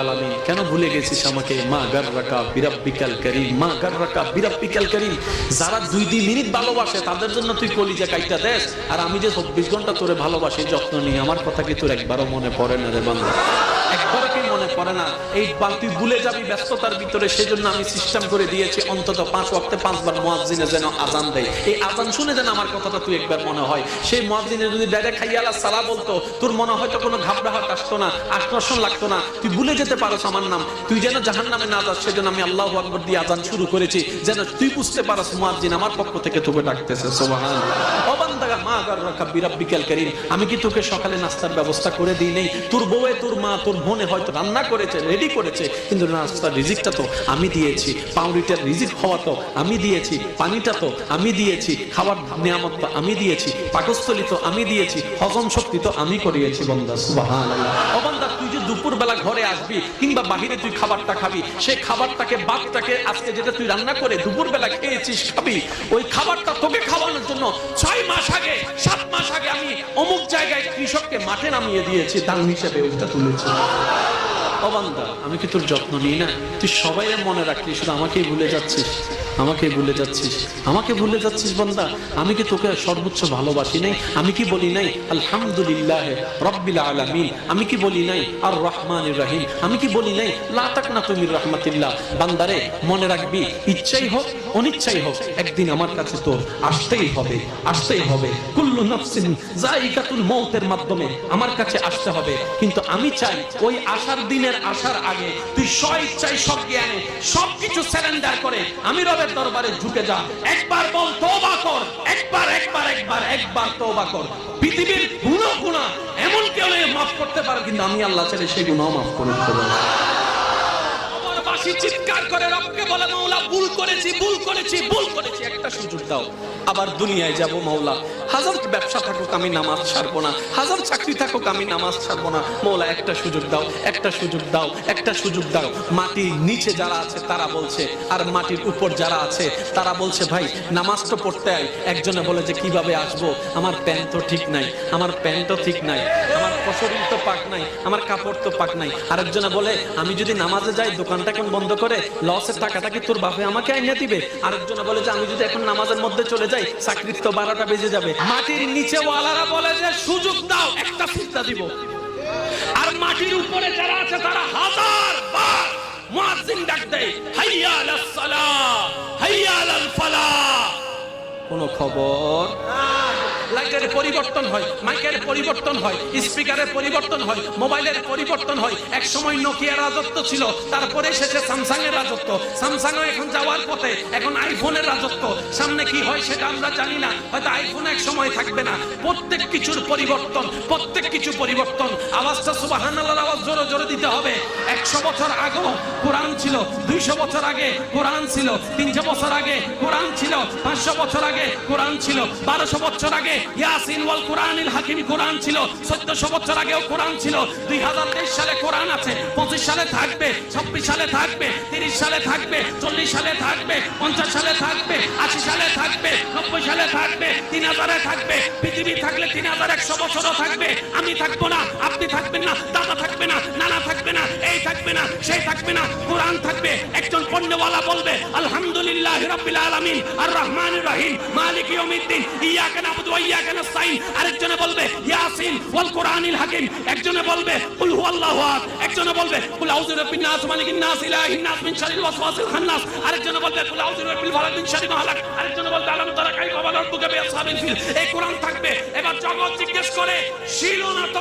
আলামিন, কেন ভুলে গেছিস আমাকে? মা গাররাকা বিরাব্বিকাল করিম, মা গাররাকা বিরাব্বিকাল করিম। যারা দুই দুই মিনিট ভালোবাসে, তাদের জন্য তুই কলিজা কাইটা দেশ আর আমি যে চব্বিশ ঘণ্টা তোরে ভালোবাসি, যত্ন নিই আমার কথা কি তোর একবারও মনে পড়ে না রে বাংলা একবারও কি মনে পড়ে না। এই তুই ভুলে যাবি ব্যস্ততার ভিতরে, সেজন্য আমি সিস্টেম করে দিয়েছি, অন্তত পাঁচ ওয়াক্তে পাঁচবার মুয়াজ্জিনে যেন আজান দেয়। এই আজান শুনে যেন আমার কথাটা তুই একবার মনে হয়। সেই মুয়াজ্জিনে যদি ডাইরেক্ট খাইয়ালা সালা বলতো, তোর মনে হয়তো কোনো ঘাবড়াহট আসতো না আকর্ষণ লাগতো না। তুই ভুলে যেতে পারোস আমার নাম। তুই যেন জাহান নামে না যাস, সেজন্য আমি আল্লাহ আকবর দিয়ে আজান শুরু করেছি। যেন তুই বুঝতে পারস মুয়াজ্জিন আমার পক্ষ থেকে তোকে ডাকতেছে সোবাহান আমি কি তোকে সকালে নাস্তার ব্যবস্থা করে দিই নেই? তোর বউয়ে, তোর মা, তোর বোনে হয়তো রান্না করেছে রেডি করেছে, কিন্তু নাস্তার রিজিকটা তো আমি দিয়েছি। পাউরিটার রিজিক হওয়া তো আমি দিয়েছি, পানিটা তো আমি দিয়েছি খাবার নিয়ামত তো আমি দিয়েছি, পাকস্থলী তো আমি দিয়েছি, হজম শক্তি তো আমি করিয়েছি, বন্দা অবান্দা তুই যে দুপুর বেলা ঘরে আসবি কিংবা বাহিরে তুই খাবারটা খাবি, সেই খাবারটাকে বাপটাকে আজকে যেটা তুই রান্না করে দুপুর বেলা খেয়েছিস, খাবি। ওই খাবারটা তোকে খাওয়ানোর জন্য ছয় মাস আগে, সাত মাস আগে আমি অমুক জায়গায় কৃষককে মাঠে নামিয়ে দিয়েছি, দান হিসেবে ওইটা তুলেছি। অবান্দা আমি কি তোর যত্ন নিই না? তুই সবাই মনে রাখলি, শুধু আমাকেই ভুলে যাচ্ছিস। আমাকে ভুলে যাচ্ছিস। আমাকে ভুলে যাচ্ছিস বন্দা। আমি কি তোকে সর্বোচ্চ ভালোবাসি নাই? আমি কি বলি নাই, আলহামদুলিল্লাহ রব্বিল আলামিন আমি কি বলি নাই আর রহমান রাহিম আমি কি বলি নাই লাতাক না তুমি রহমাতিল্লাহ বান্দারে মনে রাখবি, ইচ্ছাই হোক, অনিচ্ছাই হোক, একদিন আমার কাছে তো আসতেই হবে আসতেই হবে। কুল্লু নাফসিন জাইকাতুল মৌতের মাধ্যমে আমার কাছে আসতে হবে। কিন্তু আমি চাই, ওই আসার দিনের আসার আগে তুই স্ব ইচ্ছায় সব জ্ঞানে সবকিছু স্যালেন্ডার করে, আমি রবের দরবারে ঝুঁকে যা একবার বল তোবা কর, একবার একবার একবার একবার তোবা কর। পৃথিবীর গুণা গুণা এমন কেউ মাফ করতে পারে, কিন্তু আমি আল্লাহ চাইলে সেই গুণাও মাফ করে দিতে পারি। কবরবাসী চিৎকার করে রবকে বলে মাওলা ভুল করেছি ভুল করেছি ভুল করেছি। একটা সুযোগ দাও, আবার দুনিয়ায় যাব মাওলা হাজার ব্যবসা থাকুক, আমি নামাজ ছাড়বো না। হাজার চাকরি থাকুক, আমি নামাজ ছাড়বো না। মৌলা, একটা সুযোগ দাও, একটা সুযোগ দাও, একটা সুযোগ দাও। মাটির নিচে যারা আছে, তারা বলছে, আর মাটির উপর যারা আছে, তারা বলছে, ভাই, নামাজ তো পড়তে আয়। একজনে বলে যে, কীভাবে আসব? আমার প্যান্ট তো ঠিক নাই, আমার প্যান্টও ঠিক নাই, আমার শরীর তো পাক নাই, আমার কাপড় তো পাক নাই। আরেকজনে বলে, আমি যদি নামাজে যাই দোকানটা এখন বন্ধ করে লসের টাকাটা কি তোর বাপে আমাকে আইনে দিবে? আরেকজনে বলে যে, আমি যদি এখন নামাজের মধ্যে চলে যাই, চাকরির তো বারোটা বেজে যাবে। মাটির নিচে ওয়ালারা বলে যে, সুযোগ দাও, একটা চিন্তা দিব। আর মাটির উপরে যারা আছে, তারা হাজার বার মুয়াজ্জিন ডাক দেয়, হাইয়া আলাস সালাহ হাইয়া আলাল ফালাহ কোনো খবর? লাইটের পরিবর্তন হয়, মাইকের পরিবর্তন হয়, স্পিকারের পরিবর্তন হয়, মোবাইলের পরিবর্তন হয়। এক সময় নোকিয়ার রাজত্ব ছিল, তারপরে এসেছে স্যামসাং এর রাজত্ব। স্যামসাং এখন যাওয়ার পথে, এখন আইফোনের রাজত্ব। সামনে কি হয় সেটা আমরা জানি না, হয়তো আইফোন এক সময় থাকবে না। প্রত্যেক কিছুর পরিবর্তন, প্রত্যেক কিছু পরিবর্তন। আওয়াজটা সুবহানাল্লাহর আওয়াজ জোরে জোরে দিতে হবে। একশো বছর আগেও কোরআন ছিল, দুইশো বছর আগে কোরআন ছিল, তিনশো বছর আগে কোরআন ছিল, পাঁচশো বছর আগে কোরআন ছিল, বারোশো বছর আগে ইয়াসিন ওয়াল হাকিম ছিল বছর আগেও ছিল। সালে আছে, পঁচিশ সালে থাকবে, ছাব্বিশ সালে থাকবে, তিরিশ সালে থাকবে, চল্লিশ সালে থাকবে, পঞ্চাশ সালে থাকবে, আশি সালে থাকবে, নব্বই সালে থাকবে, তিন হাজারে থাকবে, পৃথিবী থাকলে তিন হাজার একশো বছরও থাকবে। আমি থাকব না, আপনি থাকবেন না থাকবে না, সেই থাকবে না, কোরআন থাকবে, একজন পণ্যওয়ালা বলবে, আলহামদুলিল্লাহ রাব্বিল আলামিন আর রহমান রহিম, মালিক ইয়াউমিদ্দিন, ইয়াকা নাবুদু ওয়া ইয়াকা নাস্তাইন আরেকজনে বলবে, ইয়াসিন ওয়াল কোরআনিল হাকিম। একজনে বলবে, কুল হুয়াল্লাহু আহাদ। একজনে বলবে, কুল আউযু বিরাব্বিন নাস, মালিকিন নাস ইলাহিন নাস মিন শারিল ওয়াসওয়াসিল খান্নাস আরেকজনে বলবে, কুল আউযু বিরাব্বিল ফালাক মিন শারি মা হালাক আরেকজনে বলবে, আলাম তারা কাইফা ওয়া রাব্বুকা বিআসহাবিল ফিল। এই কোরআন থাকবে। এবার জগৎ জিজ্ঞেস করে ছিল না তো